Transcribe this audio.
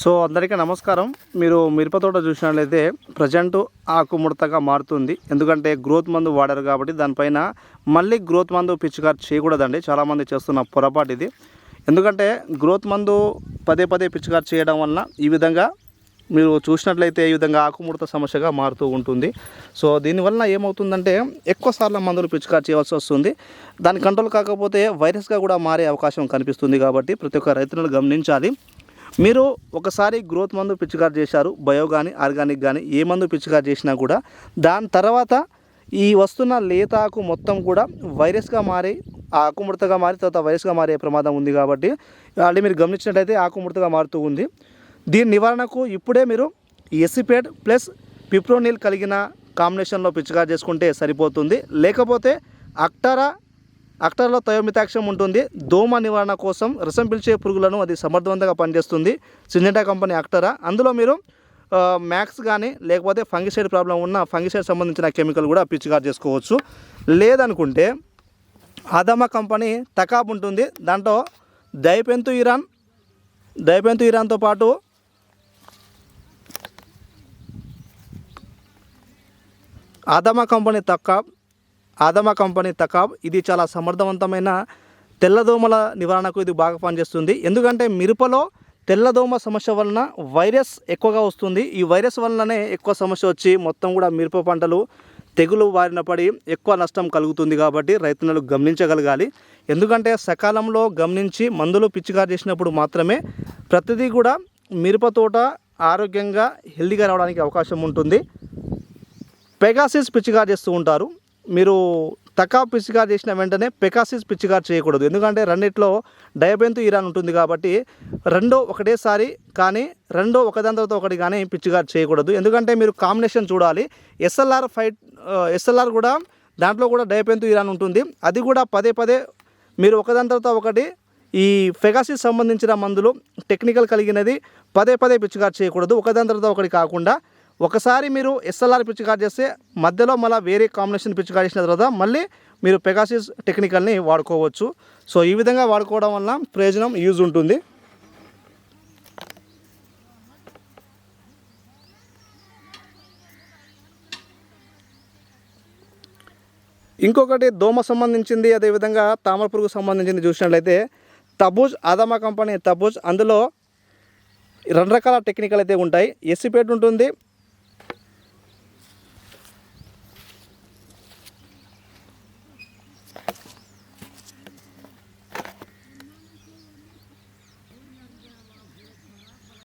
So అందరికీ నమస్కారం. మీరు మిరప తోట చూసినట్లయితే ప్రజెంట్ ఆకుముడతగా మారుతుంది. ఎందుకంటే గ్రోత్ మందు వాడారు కాబట్టి దానిపైన మళ్ళీ గ్రోత్ మందు పిచికారి చేయకూడదండి. చాలామంది చేస్తున్న పొరపాటు ఇది. ఎందుకంటే గ్రోత్ మందు పదే పదే పిచికారి చేయడం వలన ఈ విధంగా మీరు చూసినట్లయితే ఈ విధంగా ఆకుముడత సమస్యగా మారుతూ ఉంటుంది. సో దీనివల్ల ఏమవుతుందంటే ఎక్కువ సార్లు మందులు పిచికారి చేయవలసి వస్తుంది. దాని కంట్రోల్ కాకపోతే వైరస్గా కూడా మారే అవకాశం కనిపిస్తుంది కాబట్టి ప్రతి ఒక్క రైతులను గమనించాలి. మీరు ఒకసారి గ్రోత్ మందు పిచికారి చేశారు బయో కానీ ఆర్గానిక్ కానీ ఏ మందు పిచికారి చేసినా కూడా దాని తర్వాత ఈ వస్తున్న లేత ఆకు మొత్తం కూడా వైరస్గా మారి ఆకుముడతగా మారి తర్వాత వైరస్గా మారే ప్రమాదం ఉంది కాబట్టి ఆల్రెడీ మీరు గమనించినట్లయితే ఆకుముడతగా మారుతూ ఉంది. దీని నివారణకు ఇప్పుడే మీరు ఎసిపేడ్ ప్లస్ పిప్రోనిల్ కలిగిన కాంబినేషన్లో పిచికారి చేసుకుంటే సరిపోతుంది. లేకపోతే అక్టారా అక్టర్లో తయోమితాక్షం ఉంటుంది. దోమ నివారణ కోసం రసం పిలిచే పురుగులను అది సమర్థవంతంగా పనిచేస్తుంది. Syngenta company Actara. అందులో మీరు మ్యాక్స్ కానీ లేకపోతే ఫంగిసైడ్ ప్రాబ్లం ఉన్న ఫంగిసైడ్ సంబంధించిన కెమికల్ కూడా పిచికారి చేసుకోవచ్చు. లేదనుకుంటే అదమ కంపెనీ తకాబ్ ఉంటుంది. దాంట్లో దయపెంతు ఇరాన్ దయపెంతు ఇరాన్తో పాటు అదమ కంపెనీ తకాబ్ ఆదమ కంపెనీ తకాబ్ ఇది చాలా సమర్థవంతమైన తెల్లదోమల నివారణకు ఇది బాగా పనిచేస్తుంది. ఎందుకంటే మిరపలో తెల్లదోమ సమస్య వలన వైరస్ ఎక్కువగా వస్తుంది. ఈ వైరస్ వలననే ఎక్కువ సమస్య వచ్చి మొత్తం కూడా మిరప పంటలు తెగులు బారిన పడి ఎక్కువ నష్టం కలుగుతుంది కాబట్టి రైతులు గమనించగలగాలి. ఎందుకంటే సకాలంలో గమనించి మందులు పిచికారి చేసినప్పుడు మాత్రమే ప్రతిదీ కూడా మిరప తోట ఆరోగ్యంగా హెల్దీగా రావడానికి అవకాశం ఉంటుంది. పెగాసిస్ పిచ్చిగా చేస్తూ ఉంటారు. మీరు తకా పిచ్చిగారు చేసిన వెంటనే పెకాసిస్ పిచ్చిగారు చేయకూడదు. ఎందుకంటే రెండిట్లో డయాబెంతు ఇరాన్ ఉంటుంది కాబట్టి రెండో ఒకటేసారి కానీ రెండో ఒకదాని తర్వాత ఒకటి కానీ పిచ్చిగారు చేయకూడదు. ఎందుకంటే మీరు కాంబినేషన్ చూడాలి. ఎస్ఎల్ఆర్ ఫైట్ ఎస్ఎల్ఆర్ కూడా దాంట్లో కూడా డయాబెంతు ఇరాన్ ఉంటుంది. అది కూడా పదే పదే మీరు ఒకదాని తర్వాత ఒకటి ఈ ఫెగాసిస్ సంబంధించిన మందులు టెక్నికల్ కలిగినది పదే పదే పిచ్చిగారు చేయకూడదు. ఒకదాని తర్వాత ఒకటి కాకుండా ఒకసారి మీరు ఎస్ఎల్ఆర్ పిచ్చికారు చేస్తే మధ్యలో మళ్ళీ వేరే కాంబినేషన్ పిచ్చికారు చేసిన తర్వాత మళ్ళీ మీరు పెగాసిస్ టెక్నికల్ని వాడుకోవచ్చు. సో ఈ విధంగా వాడుకోవడం వల్ల ప్రయోజనం యూజ్ ఉంటుంది. ఇంకొకటి దోమ సంబంధించింది అదేవిధంగా తామర పురుగు సంబంధించింది చూసినట్లయితే తబూజ్ ఆదమా కంపెనీ తబూజ్ అందులో రెండు రకాల టెక్నికల్ అయితే ఉంటాయి. ఎస్సిపేట్ ఉంటుంది